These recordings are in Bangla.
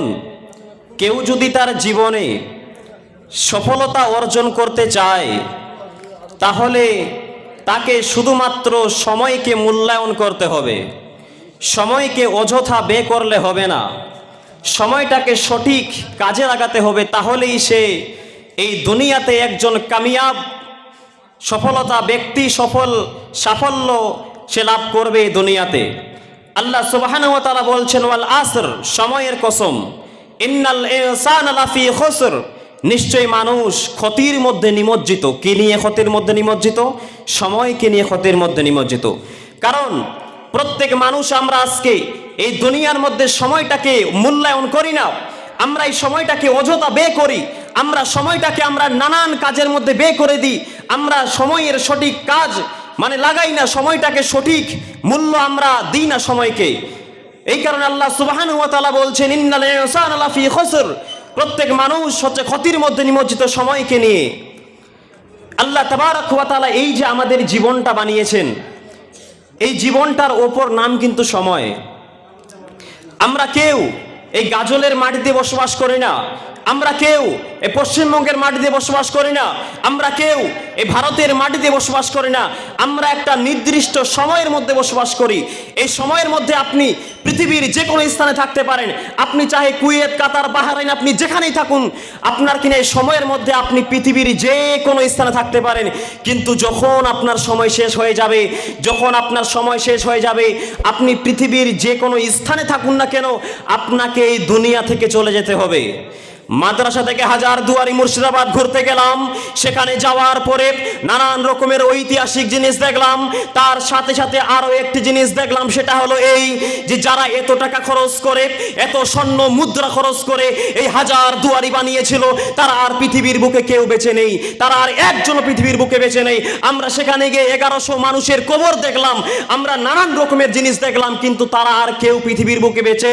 দেখুন কেউ যদি তার জীবনে সফলতা অর্জন করতে চায়, তাহলে তাকে শুধুমাত্র সময়কে মূল্যায়ন করতে হবে। সময়কে অযথা বে করলে হবে না। সময়টাকে সঠিক কাজে লাগাতে হবে, তাহলেই সে এই দুনিয়াতে একজন কামিয়াব, সফলতা, ব্যক্তি, সফল, সাফল্য সে লাভ করবে এই দুনিয়াতে। আল্লাহ সুবহান তাআলা বলছেন, ওয়াল আসর সময়ের কসম। ইন্নাল ইনসানা লাফি খুসর নিশ্চয় মানুষ ক্ষতির মধ্যে নিমজ্জিত। কি নিয়ে ক্ষতির মধ্যে নিমজ্জিত? সময়কে নিয়ে ক্ষতির মধ্যে নিমজ্জিত? কারণ প্রত্যেক মানুষ আমরা আজকে এই দুনিয়ার মধ্যে সময়টাকে মূল্যায়ন করি না। আমরা এই সময়টাকে অযথা বে করি। আমরা সময়টাকে আমরা নানান কাজের মধ্যে বে করে দিই। আমরা সময়ের সঠিক কাজ মানে লাগাই না সময়টাকে সঠিক মূল্য আমরা দিই না সময়কে। এই কারণে আল্লাহ তাআলা বলছেন, ইন্নাল ইনসানা লাফি প্রত্যেক মানুষ হচ্ছে ক্ষতির মধ্যে নিমজ্জিত সময়কে নিয়ে। আল্লাহ তাবারক ওয়া এই যে আমাদের জীবনটা বানিয়েছেন, এই জীবনটার ওপর নাম কিন্তু সময়। আমরা কেউ এই গাজলের মাটিতে বসবাস করি না আমরা কেউ এই পশ্চিমবঙ্গের মাটিতে বসবাস করি না, আমরা কেউ এই ভারতের মাটিতে বসবাস করি না, আমরা একটা নির্দিষ্ট সময়ের মধ্যে বসবাস করি। এই সময়ের মধ্যে আপনি পৃথিবীর যে কোনো স্থানে থাকতে পারেন। আপনি চাহে কুয়েত, কাতার, বাহারাইন, আপনি যেখানেই থাকুন, আপনার কিনা এই সময়ের মধ্যে আপনি পৃথিবীর যে কোনো স্থানে থাকতে পারেন। কিন্তু যখন আপনার সময় শেষ হয়ে যাবে, যখন আপনার সময় শেষ হয়ে যাবে, আপনি পৃথিবীর যে কোনো স্থানে থাকুন না কেন, আপনাকে এই দুনিয়া থেকে চলে যেতে হবে। মাদ্রাসা থেকে হাজার দুয়ারি মুর্শিদাবাদ ঘুরতে গেলাম। সেখানে যাওয়ার পরে নানান রকমের ঐতিহাসিক জিনিস দেখলাম। তার সাথে সাথে আরও একটি জিনিস দেখলাম, সেটা হলো এই যে যারা এত টাকা খরচ করে, এত স্বর্ণ মুদ্রা খরচ করে এই হাজার দুয়ারি বানিয়েছিল, তারা আর পৃথিবীর বুকে কেউ বেঁচে নেই। তারা আর একজন পৃথিবীর বুকে বেঁচে নেই। আমরা সেখানে গিয়ে এগারোশো মানুষের কবর দেখলাম। আমরা নানান রকমের জিনিস দেখলাম, কিন্তু তারা আর কেউ পৃথিবীর বুকে বেঁচে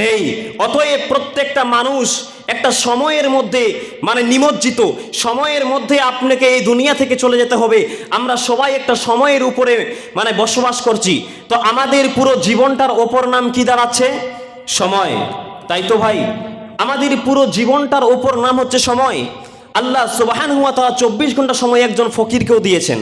নেই। অতএব প্রত্যেকটা মানুষ একটা সময়ের মধ্যে মানে নিমজ্জিত, সময়ের মধ্যে আপনাকে এই দুনিয়া থেকে চলে যেতে হবে। আমরা সবাই একটা সময়ের উপরে মানে বসবাস করছি। তো আমাদের পুরো জীবনটার ওপর নাম কি দাঁড়াচ্ছে? সময়। তাই তো ভাই, আমাদের পুরো জীবনটার ওপর নাম হচ্ছে সময়। আল্লাহ সুবাহান হুয়া তারা চব্বিশ ঘণ্টা সময় একজন ফকিরকেও দিয়েছেন,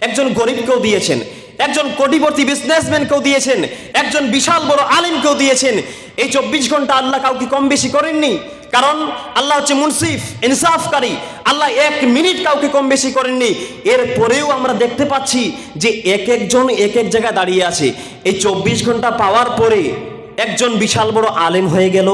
একজন গরিবকেও দিয়েছেন, একজন কোটিপতি বিজনেসম্যানকেও দিয়েছেন, একজন বিশাল বড় আলিমকেও দিয়েছেন। এই চব্বিশ ঘণ্টা আল্লাহ কাউকে কম বেশি করেননি। কারণ আল্লাহ হচ্ছে মুনসিফ, ইনসাফকারী। আল্লাহ এক মিনিট কাউকে কম বেশি করেননি। এরপরেও আমরা দেখতে পাচ্ছি যে এক একজন এক এক জায়গায় দাঁড়িয়ে আছে। এই চব্বিশ ঘণ্টা পাওয়ার পরে একজন বিশাল বড় আলেম হয়ে গেল।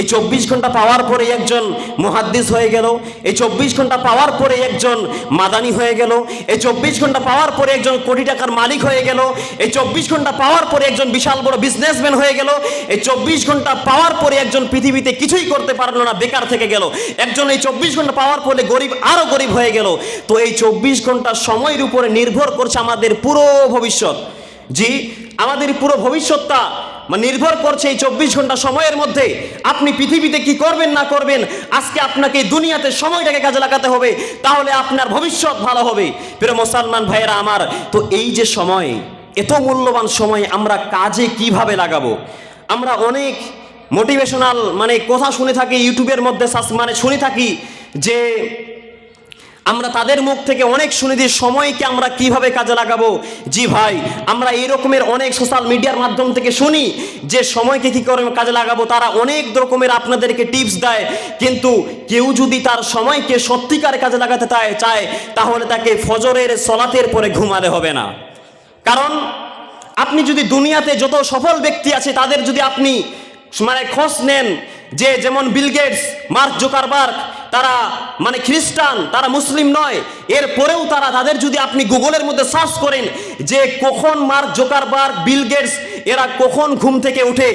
এই চব্বিশ ঘণ্টা পাওয়ার পরে একজন মহাদ্দিস হয়ে গেল। এই চব্বিশ ঘণ্টা পাওয়ার পরে একজন মাদানি হয়ে গেল। এই চব্বিশ ঘণ্টা পাওয়ার পরে একজন কোটি টাকার মালিক হয়ে গেল। এই চব্বিশ ঘণ্টা পাওয়ার পরে একজন বিশাল বড় বিজনেসম্যান হয়ে গেল। এই চব্বিশ ঘণ্টা পাওয়ার পরে একজন পৃথিবীতে কিছুই করতে পারল না, বেকার থেকে গেল। একজন এই চব্বিশ ঘণ্টা পাওয়ার পরে গরিব আরও গরিব হয়ে গেল। তো এই চব্বিশ ঘণ্টা সময়ের উপরে নির্ভর করছে আমাদের পুরো ভবিষ্যৎ। জি, আমাদের পুরো ভবিষ্যৎটা মানে নির্ভর করছে এই চব্বিশ ঘণ্টা সময়ের মধ্যে আপনি পৃথিবীতে কি করবেন, না করবেন, আজকে আপনাকে দুনিয়াতে সময়টাকে কাজে লাগাতে হবে, তাহলে আপনার ভবিষ্যৎ ভালো হবে। প্রিয় মুসলমান ভাইয়েরা আমার, তো এই যে সময়, এত মূল্যবান সময় আমরা কাজে কীভাবে লাগাবো? আমরা অনেক মোটিভেশনাল মানে কথা শুনে থাকি, ইউটিউবের মধ্যে মানে শুনে থাকি যে আমরা তাদের মুখ থেকে অনেক শুনে দিই সময়কে আমরা কীভাবে কাজে লাগাবো? জি ভাই, আমরা এই রকমের অনেক সোশ্যাল মিডিয়ার মাধ্যম থেকে শুনি যে সময়কে কি করে কাজে লাগাবো। তারা অনেক রকমের আপনাদেরকে টিপস দেয়। কিন্তু কেউ যদি তার সময়কে সত্যিকার কাজে লাগাতে চায় চায়, তাহলে তাকে ফজরের সলাতের পরে ঘুমাতে হবে না। কারণ আপনি যদি দুনিয়াতে যত সফল ব্যক্তি আছে, তাদের যদি আপনি মানে খোঁজ নেন যে যেমন বিল গেটস, মার্ক জোকারবার্গ, তারা মানে খ্রিস্টান, তারা মুসলিম নয় এরপরেও তারা তাদের যদি আপনি গুগলের মধ্যে সার্চ করেন যে কখন মার্ক জোকারবার্গ, বিল গেটস, এরা কখন ঘুম থেকে উঠে